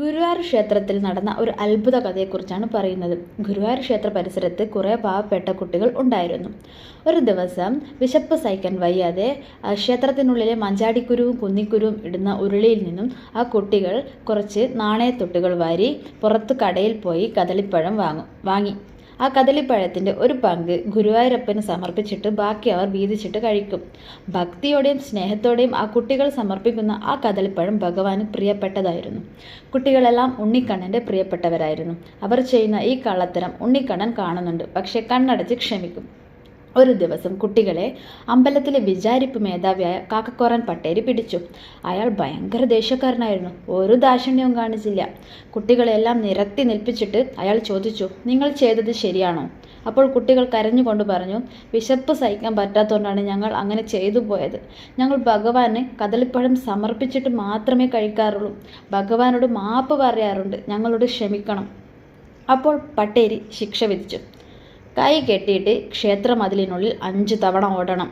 ഗുരുവായൂർ ക്ഷേത്രത്തിൽ നടന്ന ഒരു അത്ഭുത കഥയെക്കുറിച്ചാണ് പറയുന്നത്. ഗുരുവായൂർ ക്ഷേത്ര പരിസരത്ത് കുറേ പാവപ്പെട്ട കുട്ടികൾ ഉണ്ടായിരുന്നു. ഒരു ദിവസം വിശപ്പ് സഹിക്കാൻ വയ്യാതെ ക്ഷേത്രത്തിനുള്ളിലെ മഞ്ചാടിക്കുരുവും കുന്നിക്കുരുവും ഇടുന്ന ഉരുളിയിൽ നിന്നും ആ കുട്ടികൾ കുറച്ച് നാണയത്തൊട്ടുകൾ വാരി പുറത്ത് കടയിൽ പോയി കദളിപ്പഴം വാങ്ങും വാങ്ങി. ആ കദളിപ്പഴത്തിന്റെ ഒരു പങ്ക് ഗുരുവായൂരപ്പന് സമർപ്പിച്ചിട്ട് ബാക്കി അവർ വീതിച്ചിട്ട് കഴിക്കും. ഭക്തിയോടെയും സ്നേഹത്തോടെയും ആ കുട്ടികൾ സമർപ്പിക്കുന്ന ആ കദളിപ്പഴം ഭഗവാന് പ്രിയപ്പെട്ടതായിരുന്നു. കുട്ടികളെല്ലാം ഉണ്ണിക്കണ്ണന്റെ പ്രിയപ്പെട്ടവരായിരുന്നു. അവർ ചെയ്യുന്ന ഈ കള്ളത്തരം ഉണ്ണിക്കണ്ണൻ കാണുന്നുണ്ട്. പക്ഷേ കണ്ണടച്ച് ക്ഷമിക്കും. ഒരു ദിവസം കുട്ടികളെ അമ്പലത്തിലെ വിചാരിപ്പ് മേധാവിയായ കാക്കക്കോറൻ പട്ടേരി പിടിച്ചു. അയാൾ ഭയങ്കര ദേഷ്യക്കാരനായിരുന്നു. ഒരു ദാക്ഷിണ്യവും കാണിച്ചില്ല. കുട്ടികളെല്ലാം നിരത്തി നിൽപ്പിച്ചിട്ട് അയാൾ ചോദിച്ചു നിങ്ങൾ ചെയ്തത് ശരിയാണോ? അപ്പോൾ കുട്ടികൾ കരഞ്ഞുകൊണ്ട് പറഞ്ഞു വിശപ്പ് സഹിക്കാൻ പറ്റാത്തതുകൊണ്ടാണ് ഞങ്ങൾ അങ്ങനെ ചെയ്തു പോയത്. ഞങ്ങൾ ഭഗവാന് കദളിപ്പഴം സമർപ്പിച്ചിട്ട് മാത്രമേ കഴിക്കാറുള്ളൂ. ഭഗവാനോട് മാപ്പ് പറയാറുണ്ട്. ഞങ്ങളോട് ക്ഷമിക്കണം. അപ്പോൾ പട്ടേരി ശിക്ഷ വിധിച്ചു. കൈ കെട്ടിയിട്ട് ക്ഷേത്രമതിലിനുള്ളിൽ അഞ്ച് തവണ ഓടണം.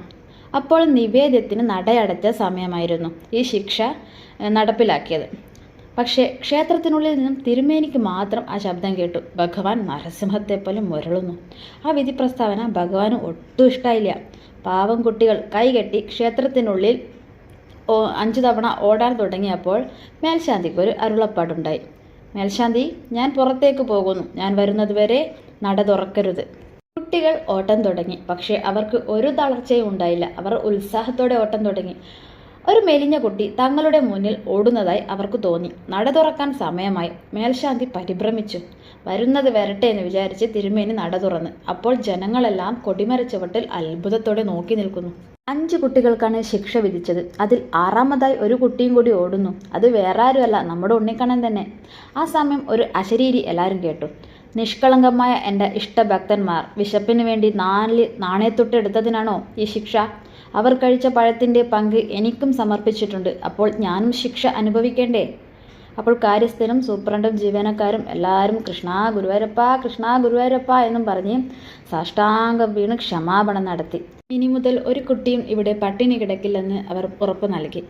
അപ്പോൾ നിവേദ്യത്തിന് നടയടച്ച സമയമായിരുന്നു ഈ ശിക്ഷ നടപ്പിലാക്കിയത്. പക്ഷേ ക്ഷേത്രത്തിനുള്ളിൽ നിന്നും തിരുമേനിക്ക് മാത്രം ആ ശബ്ദം കേട്ടു. ഭഗവാൻ നരസിംഹത്തെ പോലെ മുരളുന്നു. ആ വിധി പ്രസ്താവന ഭഗവാന് ഒട്ടും ഇഷ്ടമായില്ല പാവം കുട്ടികൾ കൈകെട്ടി ക്ഷേത്രത്തിനുള്ളിൽ അഞ്ചു തവണ ഓടാൻ തുടങ്ങിയപ്പോൾ മേൽശാന്തിക്ക് ഒരു അരുളപ്പാടുണ്ടായി. മേൽശാന്തി ഞാൻ പുറത്തേക്ക് പോകുന്നു. ഞാൻ വരുന്നതുവരെ നട തുറക്കരുത്. കുട്ടികൾ ഓട്ടം തുടങ്ങി. പക്ഷേ അവർക്ക് ഒരു തളർച്ചയും ഉണ്ടായില്ല. അവർ ഉത്സാഹത്തോടെ ഓട്ടം തുടങ്ങി. ഒരു മെലിഞ്ഞ കുട്ടി തങ്ങളുടെ മുന്നിൽ ഓടുന്നതായി അവർക്ക് തോന്നി. നട തുറക്കാൻ സമയമായി. മേൽശാന്തി പരിഭ്രമിച്ചു. വരുന്നത് വരട്ടെ എന്ന് വിചാരിച്ച് തിരുമേനി നട തുറന്ന്. അപ്പോൾ ജനങ്ങളെല്ലാം കൊടിമര ചുവട്ടിൽ അത്ഭുതത്തോടെ നോക്കി നിൽക്കുന്നു. അഞ്ച് കുട്ടികൾക്കാണ് ശിക്ഷ വിധിച്ചത്. അതിൽ ആറാമതായി ഒരു കുട്ടിയും കൂടി ഓടുന്നു. അത് വേറാരുമല്ല നമ്മുടെ ഉണ്ണിക്കണ്ണൻ തന്നെ. ആ സമയം ഒരു അശരീരി എല്ലാവരും കേട്ടു. നിഷ്കളങ്കമായ എന്റെ ഇഷ്ടഭക്തന്മാർ വിശപ്പിന് വേണ്ടി നാല് നാണയത്തൊട്ട് എടുത്തതിനാണോ ഈ ശിക്ഷ? അവർ കഴിച്ച പഴത്തിന്റെ പങ്ക് എനിക്കും സമർപ്പിച്ചിട്ടുണ്ട്. അപ്പോൾ ഞാനും ശിക്ഷ അനുഭവിക്കേണ്ടേ? അപ്പോൾ കാര്യസ്ഥനും സൂപ്രണ്ടും ജീവനക്കാരും എല്ലാവരും കൃഷ്ണ ഗുരുവായൂരപ്പ കൃഷ്ണ ഗുരുവായൂരപ്പ എന്നും പറഞ്ഞ് സാഷ്ടാംഗം വീണ് ക്ഷമാപണം നടത്തി. ഇനി മുതൽ ഒരു കുട്ടിയും ഇവിടെ പട്ടിണി കിടക്കില്ലെന്ന് അവർ ഉറപ്പ് നൽകി.